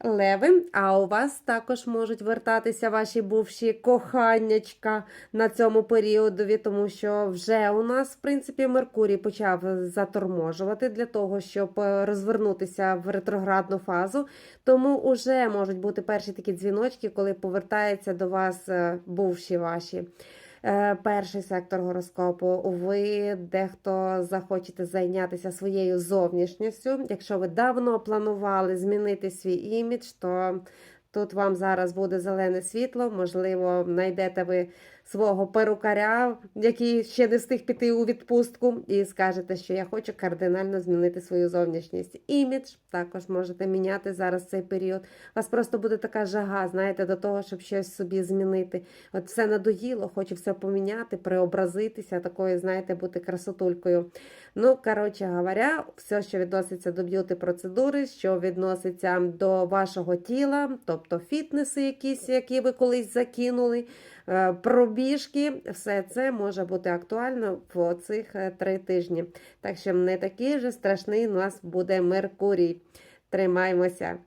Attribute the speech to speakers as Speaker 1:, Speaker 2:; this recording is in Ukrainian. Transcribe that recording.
Speaker 1: Леви, а у вас також можуть вертатися ваші бувші коханнячка на цьому періодові, тому що вже у нас, в принципі, Меркурій почав заторможувати для того, щоб е, розвернутися в ретроградну фазу. Тому вже можуть бути перші такі дзвіночки, коли повертаються до вас е, бувші ваші. Е, Перший сектор гороскопу. Ви дехто захочете зайнятися своєю зовнішністю. Якщо ви давно планували змінити свій імідж, то тут вам зараз буде зелене світло. Можливо, знайдете ви свого перукаря, який ще не встиг піти у відпустку, і скажете, що я хочу кардинально змінити свою зовнішність. Імідж також можете міняти зараз цей період. У вас просто буде така жага, знаєте, до того, щоб щось собі змінити. От все надоїло, хочу все поміняти, преобразитися, такою, знаєте, бути красотулькою. Ну, коротше говоря, все, що відноситься до б'юти процедури, що відноситься до вашого тіла, тобто фітнеси якісь, які ви колись закинули, е, пробіжки, все це може бути актуально в цих е, три тижні. Так що не такий же страшний у нас буде Меркурій. Тримаймося.